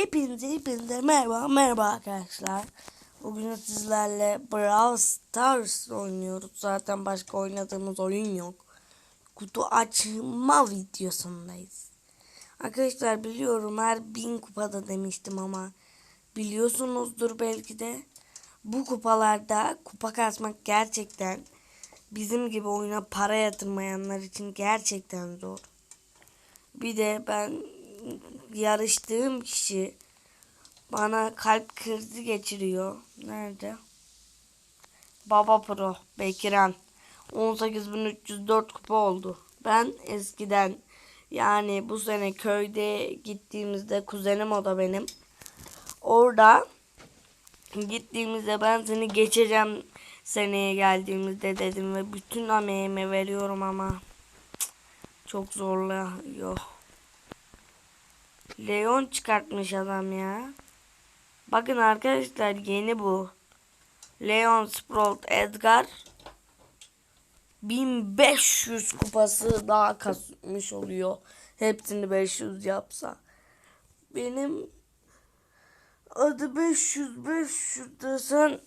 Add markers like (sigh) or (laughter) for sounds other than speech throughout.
Hepinize hepinize merhaba merhaba arkadaşlar. Bugün sizlerle Brawl Stars oynuyoruz. Zaten başka oynadığımız oyun yok. Kutu açma videosundayız. Arkadaşlar biliyorum her bin kupada demiştim ama biliyorsunuzdur belki de. Bu kupalarda kupa kasmak gerçekten bizim gibi oyuna para yatırmayanlar için gerçekten zor. Bir de ben yarıştığım kişi bana kalp krizi geçiriyor. Nerede? Baba Pro Bekiran 18304 kupa oldu. Ben eskiden yani bu sene köyde gittiğimizde kuzenim o da benim. Orada gittiğimizde ben seni geçeceğim seneye geldiğimizde dedim ve bütün emeğimi veriyorum ama çok zorluyor. Leon çıkartmış adam ya. Bakın arkadaşlar yeni bu. Leon Sprout Edgar 1500 kupası daha kasmış oluyor. Hepsini 500 yapsa. Benim adı 500 500 desen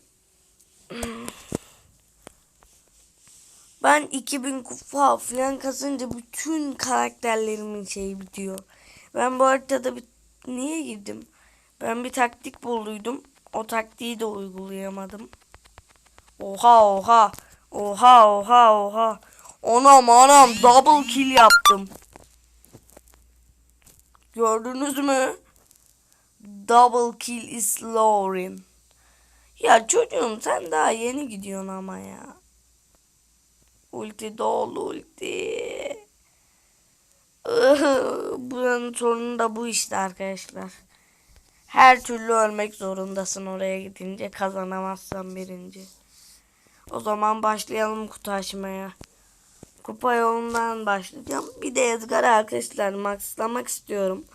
ben 2000 kupa falan kasınca bütün karakterlerimin şeyi bitiyor. Ben bu haritada bir niye girdim? Ben bir taktik bulduydum. O taktiği de uygulayamadım. Oha oha. Oha oha oha. Anam anam double kill yaptım. Gördünüz mü? Double kill is Lauren. Ya çocuğum sen daha yeni gidiyorsun ama ya. Ulti dolu ulti. (laughs) Buranın sorunu da bu işte arkadaşlar. Her türlü ölmek zorundasın oraya gidince kazanamazsan birinci. O zaman başlayalım kutu açmaya. Kupa yolundan başlayacağım. Bir de Edgar'ı arkadaşlar maxlamak istiyorum.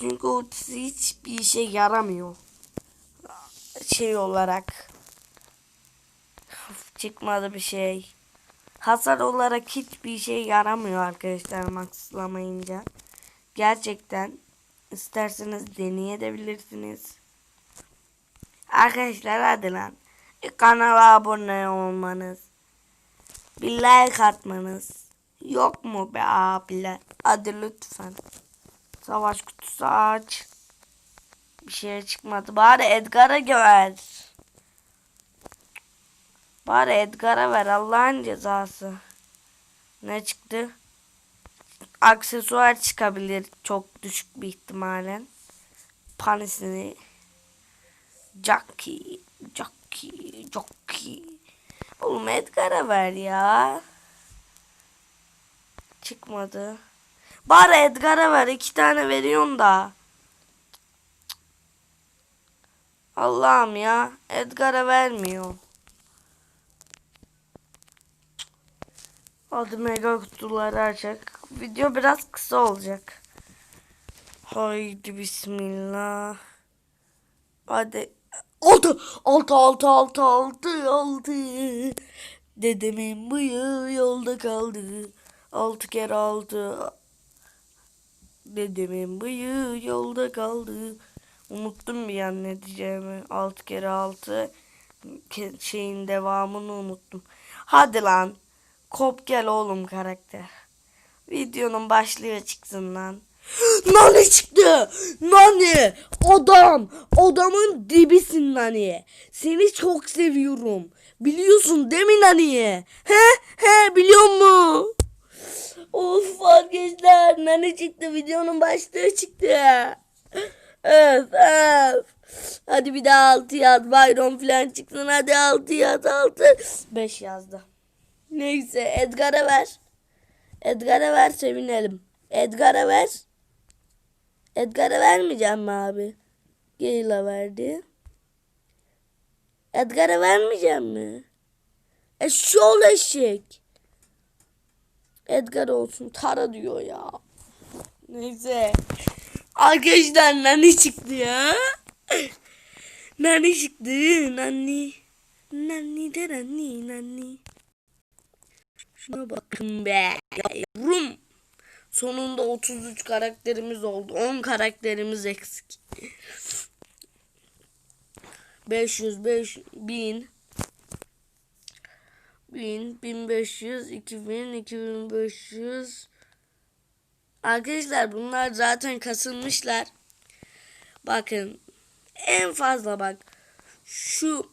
Çünkü ultisi hiçbir işe yaramıyor. Şey olarak. Çıkmadı bir şey. Hasar olarak hiçbir şey yaramıyor arkadaşlar maxlamayınca. Gerçekten isterseniz deneyebilirsiniz. Arkadaşlar hadi lan. Kanala abone olmanız. Bir like atmanız. Yok mu be abiler? Hadi lütfen. Savaş kutusu aç. Bir şey çıkmadı. Bari Edgar'a ver. Bari Edgar'a ver Allah'ın cezası. Ne çıktı? Aksesuar çıkabilir çok düşük bir ihtimalen. Panisini. Jockey. Jockey. Jockey. Oğlum Edgar'a ver ya. Çıkmadı. Bari Edgar'a ver. iki tane veriyorsun da. Allah'ım ya. Edgar'a vermiyor. Hadi mega kutuları açacak. Video biraz kısa olacak. Haydi bismillah. Hadi. Altı, altı, altı, altı, altı, altı. Dedemin bıyığı yolda kaldı. Altı kere altı. Dedemin bıyığı yolda kaldı. Unuttum bir an ne diyeceğimi. Altı kere altı. Şeyin devamını unuttum. Hadi lan. Kop gel oğlum karakter. Videonun başlığı çıksın lan. (gasps) Nani çıktı. Nani. Adam. Adamın dibisin Nani. Seni çok seviyorum. Biliyorsun değil mi Nani? He? He biliyor musun? Of arkadaşlar. Nani çıktı. Videonun başlığı çıktı. (laughs) Öf öf. Hadi bir daha altı yaz. Bayram falan çıksın. Hadi altı yaz altı. Beş yazdı. Neyse Edgar'a ver. Edgar'a ver sevinelim. Edgar'a ver. Edgar'a vermeyeceğim mi abi? Geyla verdi. Edgar'a vermeyeceğim mi? E şol eşek. Edgar olsun. Tara diyor ya. Neyse. Arkadaşlar nani çıktı ya. nani çıktı. Nani. Nani de nani nani. Şuna bakın be. Yavrum. Sonunda 33 karakterimiz oldu. 10 karakterimiz eksik. 500, 5, 1000, 1000, 1500, 2000, 2500. Arkadaşlar bunlar zaten kasılmışlar. Bakın en fazla bak şu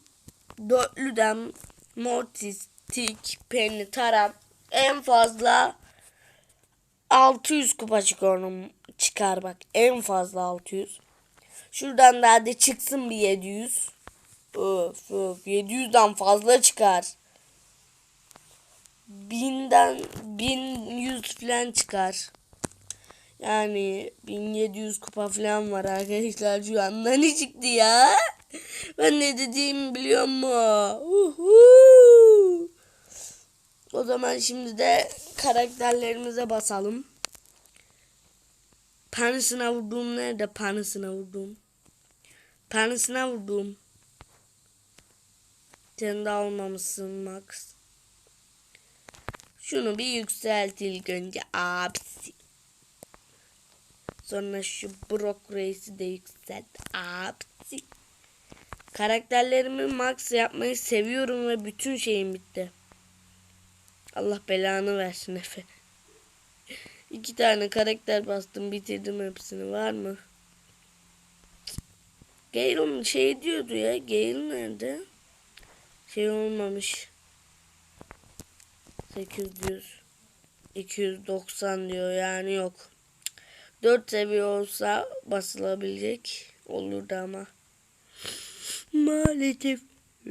dörtlüden Mortis, Tik, Penny, Taran en fazla 600 kupa çıkar, çıkar bak en fazla 600. Şuradan da hadi çıksın bir 700. Öf öf 700'den fazla çıkar. 1000'den 1100 falan çıkar. Yani 1700 kupa falan var arkadaşlar şu anda ne çıktı ya? Ben ne dediğimi biliyor mu? Uhu. Zaman şimdi de karakterlerimize basalım. Panisine vurduğum nerede? Panisine vurduğum. Panisine vurduğum. Sen de almamışsın Max. Şunu bir yükselt ilk önce abisi. Sonra şu Brock Reis'i de yükselt abisi. Karakterlerimi max yapmayı seviyorum ve bütün şeyim bitti. Allah belanı versin Efe. İki tane karakter bastım bitirdim hepsini var mı? Gale'ın şey diyordu ya Gale nerede? Şey olmamış. 800 290 diyor yani yok. 4 seviye olsa basılabilecek olurdu ama. Maalesef. (laughs)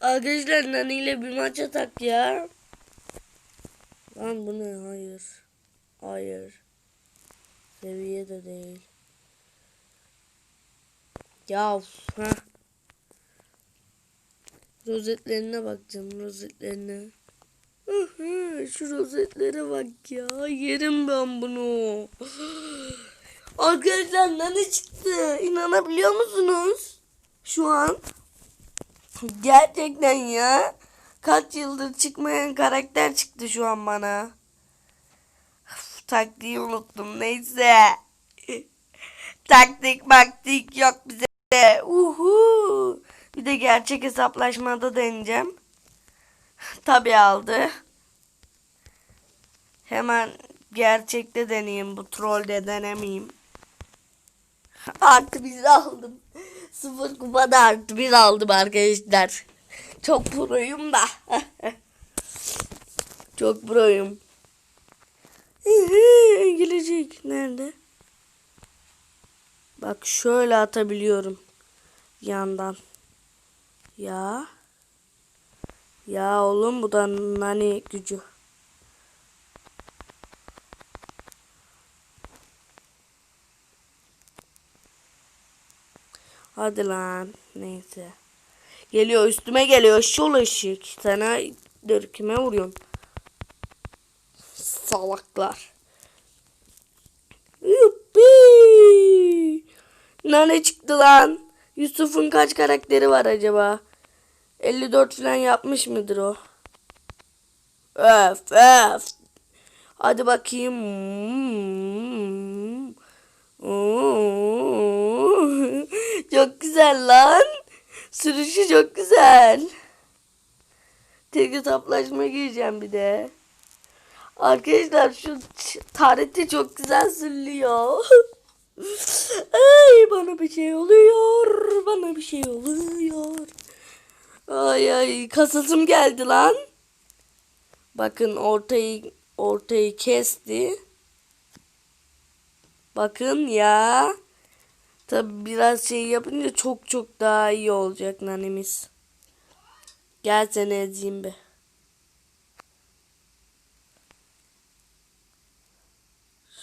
Arkadaşlar Nani ile bir maç atak ya. Lan bu ne? Hayır. Hayır. Seviye de değil. Ya ha. Rozetlerine bakacağım rozetlerine. Şu rozetlere bak ya. Yerim ben bunu. (gasps) Arkadaşlar ne çıktı? İnanabiliyor musunuz? Şu an. Gerçekten ya. Kaç yıldır çıkmayan karakter çıktı şu an bana. Üf, taktiği unuttum. Neyse. (laughs) Taktik maktik yok bize. Uhu. Bir de gerçek hesaplaşmada deneyeceğim. (laughs) Tabi aldı. Hemen gerçekte deneyeyim. Bu trollde denemeyeyim. (laughs) Artı bir aldım. Sıfır kupada artı bir aldım arkadaşlar. Çok proyum da. (laughs) Çok proyum. Gelecek. Nerede? Bak şöyle atabiliyorum. Yandan. Ya. Ya oğlum bu da nani gücü. Hadi lan. Neyse. Geliyor üstüme geliyor. Şol ışık. Sana dur kime vuruyorsun? Salaklar. Yuppi. Nane çıktı lan. Yusuf'un kaç karakteri var acaba? 54 falan yapmış mıdır o? Öf öf. Hadi bakayım. (laughs) Çok güzel lan. Sürüşü çok güzel. Tek hesaplaşma gireceğim bir de. Arkadaşlar şu tarihte çok güzel sürülüyor. (laughs) Ay bana bir şey oluyor. Bana bir şey oluyor. Ay ay kasasım geldi lan. Bakın ortayı ortayı kesti. Bakın ya. Tabi biraz şey yapınca çok çok daha iyi olacak nanemiz. Gel seni ezeyim be.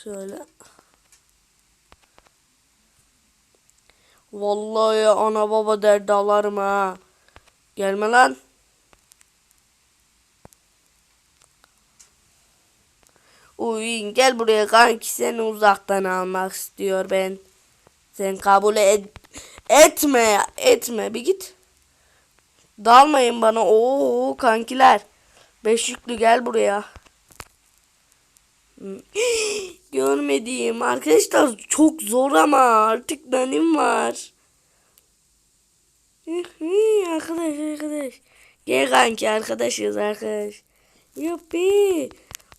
Şöyle. Vallahi ana baba derdi alarım ha. Gelme lan. Uy gel buraya kanki seni uzaktan almak istiyor ben. Sen kabul et etme etme bir git. Dalmayın bana. Oo kankiler. Beş yüklü gel buraya. (gasps) Görmediğim arkadaşlar çok zor ama artık benim var. arkadaş arkadaş. Gel kanki arkadaşız arkadaş. Yuppi.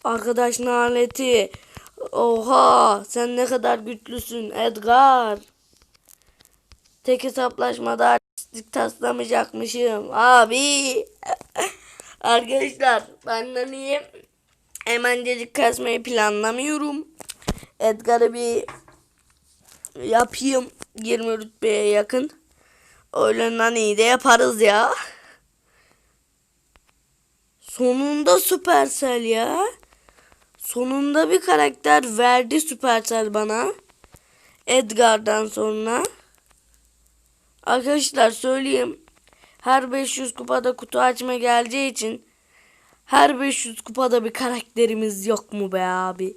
Arkadaş naleti. Oha sen ne kadar güçlüsün Edgar. Tek hesaplaşmada artistlik taslamayacakmışım. Abi. (laughs) Arkadaşlar benden iyi hemencecik kasmayı planlamıyorum. Edgar'ı bir yapayım 20 rütbeye yakın. Öğlenden iyi de yaparız ya. Sonunda Supercell ya. Sonunda bir karakter verdi Supercell bana. Edgar'dan sonra. Arkadaşlar söyleyeyim. Her 500 kupada kutu açma geleceği için her 500 kupada bir karakterimiz yok mu be abi?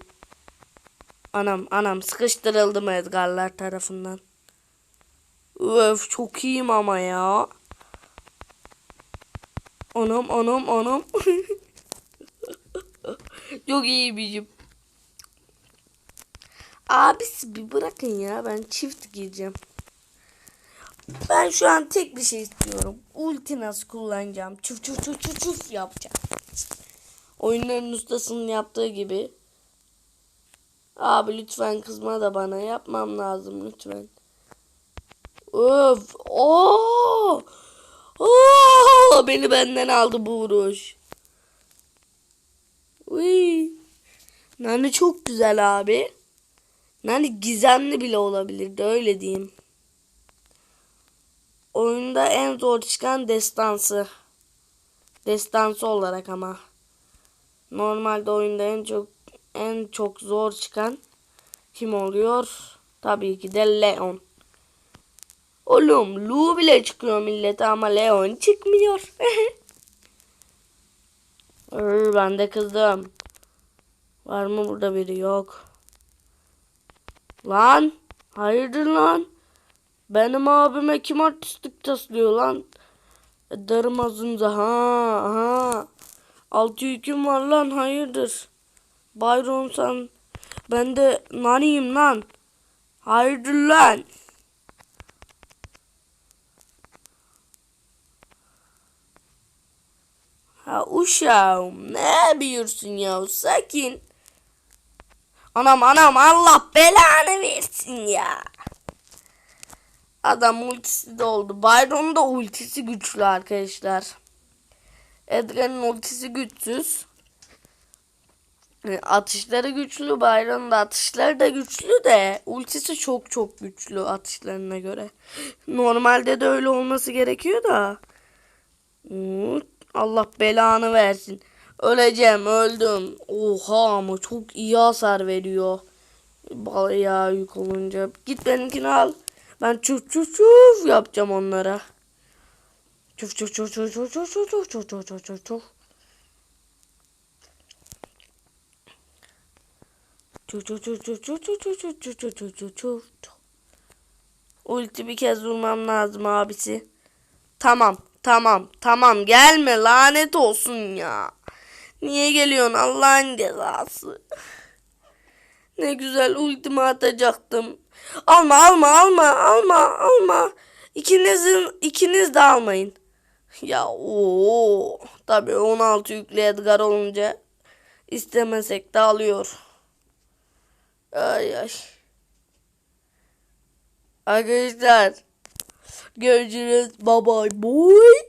Anam anam sıkıştırıldım Edgar'lar tarafından. Öf çok iyiyim ama ya. Anam anam anam. (laughs) çok iyi bizim. Abisi bir bırakın ya ben çift giyeceğim. Ben şu an tek bir şey istiyorum. Ulti nasıl kullanacağım? Çuf çuf çuf çuf çuf yapacağım. Oyunların ustasının yaptığı gibi. Abi lütfen kızma da bana. Yapmam lazım lütfen. Öf. Oo! Oo! Beni benden aldı bu vuruş. Uy. Nani çok güzel abi. Nani gizemli bile olabilirdi öyle diyeyim. Oyunda en zor çıkan destansı. Destansı olarak ama. Normalde oyunda en çok en çok zor çıkan kim oluyor? Tabii ki de Leon. Oğlum Lu bile çıkıyor millete ama Leon çıkmıyor. (laughs) Ür, ben de kızdım. Var mı burada biri? Yok. Lan. Hayırdır lan? Benim abime kim artistlik taslıyor lan? Ederim ağzınıza ha ha. Altı yüküm var lan hayırdır? Byron sen ben de naniyim lan. Hayırdır lan? Ha uşağım ne yapıyorsun ya sakin. Anam anam Allah belanı versin ya. Adam ultisi de oldu. Byron'un da ultisi güçlü arkadaşlar. Edgar'ın ultisi güçsüz. E, Atışları güçlü. Byron'un da atışları da güçlü de ultisi çok çok güçlü atışlarına göre. Normalde de öyle olması gerekiyor da. Hmm, Allah belanı versin. Öleceğim öldüm. Oha ama çok iyi hasar veriyor. Bayağı yük olunca. Git benimkini al. Ben çuf çuf çuf yapacağım onlara. Çuf çuf çuf çuf çuf çuf çuf çuf çuf çuf. Çuf çuf çuf çuf çuf çuf çuf çuf çuf çuf çuf çuf çuf. Ulti bir kez vurmam lazım abisi. Tamam tamam tamam gelme lanet olsun ya. Niye geliyorsun Allah'ın cezası. Ne güzel ultimi atacaktım. Alma alma alma alma alma. İkinizin ikiniz de almayın. Ya o tabii 16 yüklü Edgar olunca istemesek de alıyor. Ay ay. Arkadaşlar görüşürüz. Bye bye boy.